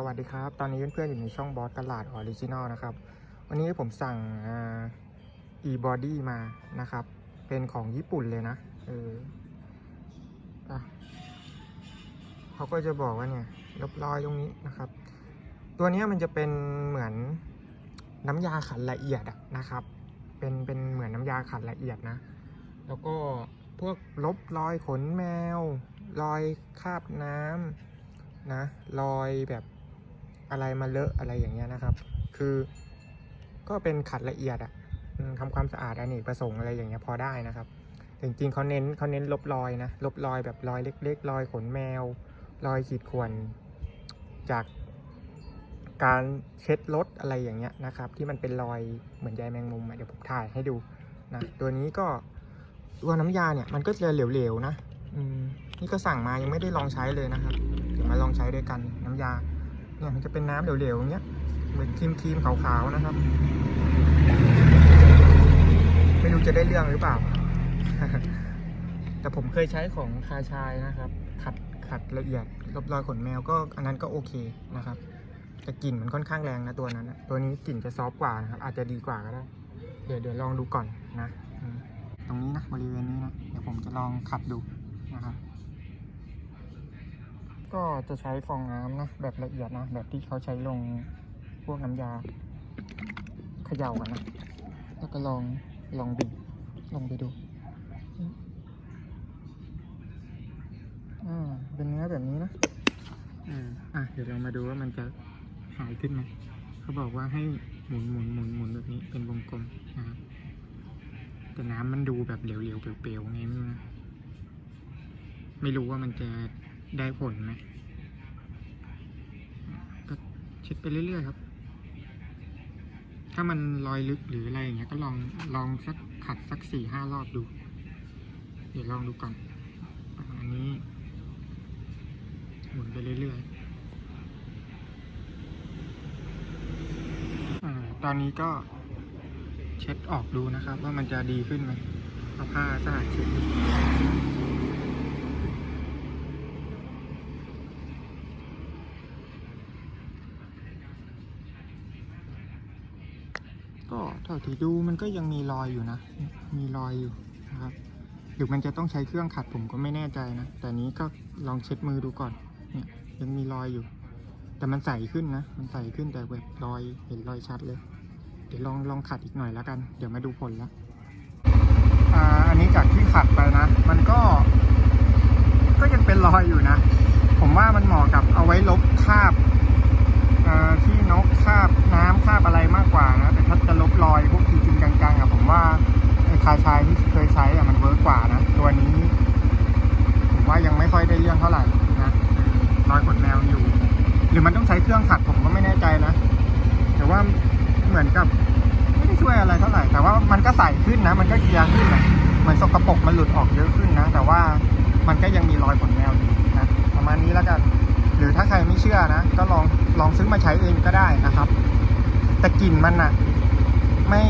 สวัสดีครับ ตอนนี้เพื่อนๆอยู่ในช่องบอสตลาดออริจินอลนะครับ วันนี้ผมสั่งอ่า e-body มานะครับ เป็นของญี่ปุ่นเลยนะเอออเขาก็จะบอกว่าเนี่ยลบรอยตรงนี้นะครับ ตัวนี้มันจะเป็นเหมือนน้ำยาขัดละเอียดนะครับ เป็นเป็นเหมือนน้ำยาขัดละเอียดนะ แล้วก็พวกลบรอยขนแมว รอยคาบน้ำนะรอยแบบ อะไรมาเลอะอะไรอย่างเงี้ยนะครับ คือก็เป็นขัดละเอียดอะอืมทำความสะอาดอเนกประสงค์อะไรอย่างเงี้ยพอได้นะครับแต่จริงๆเขาเน้นเขาเน้นลบรอยนะลบรอยแบบรอยเล็กๆรอยขนแมว รอยขีดข่วนจากการเช็ดรถอะไรอย่างเงี้ยนะครับ ที่มันเป็นรอยเหมือนใยแมงมุมเดี๋ยวผมถ่ายให้ดูนะตัวนี้ก็ตัวน้ำยาเนี่ยมันก็จะเหลวๆนะอืมนี่ก็สั่งมายังไม่ได้ลองใช้เลยนะครับเดี๋ยวมาลองใช้ด้วยกันน้ำยา เนี่ยมันจะเป็นน้ำเหลวๆอย่างเงี้ย เหมือนครีมๆขาวๆนะครับ ไม่รู้จะได้เรื่องหรือเปล่า แต่ผมเคยใช้ของคาชายนะครับ ขัดขัดละเอียดลบรอยขนแมวก็อันนั้นก็โอเคนะครับ แต่กลิ่นมันค่อนข้างแรงนะตัวนั้นนะตัวนี้กลิ่นจะซอฟกว่านะครับ อาจจะดีกว่าก็ได้ เดี๋ยวเดี๋ยวลองดูก่อนนะ ตรงนี้นะบริเวณนี้นะ เดี๋ยวผมจะลองขัดดูนะครับ ก็จะใช้ฟองน้ำนะแบบละเอียดนะ แบบที่เขาใช้ลงพวกน้ำยาเขย่ากันนะ แล้วก็ลองลองบีบลองไปดูอ่าเป็นเนื้อแบบนี้นะอออะเดี๋ยวเรามาดูว่ามันจะหายขึ้นไหมเขาบอกว่าให้หมุนหมุนหมุนหมุนแบบนี้เป็นวงกลมนะครับแต่น้ำมันดูแบบเหลวๆเปลวๆไงไม่รู้นะไม่รู้ว่ามันจะ ได้ผลไหมก็เช็ดไปเรื่อยๆครับ ถ้ามันรอยลึกหรืออะไรอย่างเงี้ยก็ลองลองสักขัดสักสี่ห้ารอบดู เดี๋ยวลองดูก่อนอันนี้หมุนไปเรื่อยๆอตอนนี้ก็เช็ดออกดูนะครับ ว่ามันจะดีขึ้นไหมเอาผ้าสะอาดเช็ด ก็เท่าที่ดูมันก็ยังมีรอยอยู่นะ มีรอยอยู่นะครับหรือมันจะต้องใช้เครื่องขัดผมก็ไม่แน่ใจนะ แต่นี้ก็ลองเช็ดมือดูก่อน เนี่ยยังมีรอยอยู่ แต่มันใสขึ้นนะ มันใสขึ้นแต่แบบรอยเห็นรอยชัดเลย เดี๋ยวลองลองขัดอีกหน่อยแล้วกัน เดี๋ยวมาดูผลล้วอ่าอันนี้จากที่ขัดไปนะ มันก็ ก็ยังเป็นรอยอยู่นะ ผมว่ามันเหมาะกับเอาไว้ลบคราบอ่าที่นกคราบน้ รือมันต้องใช้เครื่องขัดผมก็ไม่แน่ใจนะ แต่ว่าเหมือนกับไม่ได้ช่วยอะไรเท่าไหร่ แต่ว่ามันก็ใสขึ้นนะ มันก็เคลียร์ขึ้นนะเหมือนสกปรกมันหลุดออกเยอะขึ้นนะ แต่ว่ามันก็ยังมีรอยขนแมวอยู่นะ ประมาณนี้แล้วกัน หรือถ้าใครไม่เชื่อนะ ก็ลองลองซื้อมาใช้เองก็ได้นะครับ แต่กลิ่นมันอะไม่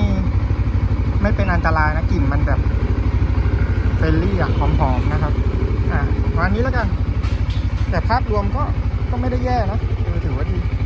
ไม่เป็นอันตรายนะกลิ่นมันแบบเฟรนลี่อะหอมๆนะครับ อ่าประมาณนี้แล้วกัน แต่ภาพรวมก็ก็ไม่ได้แย่นะ ถือว่าดี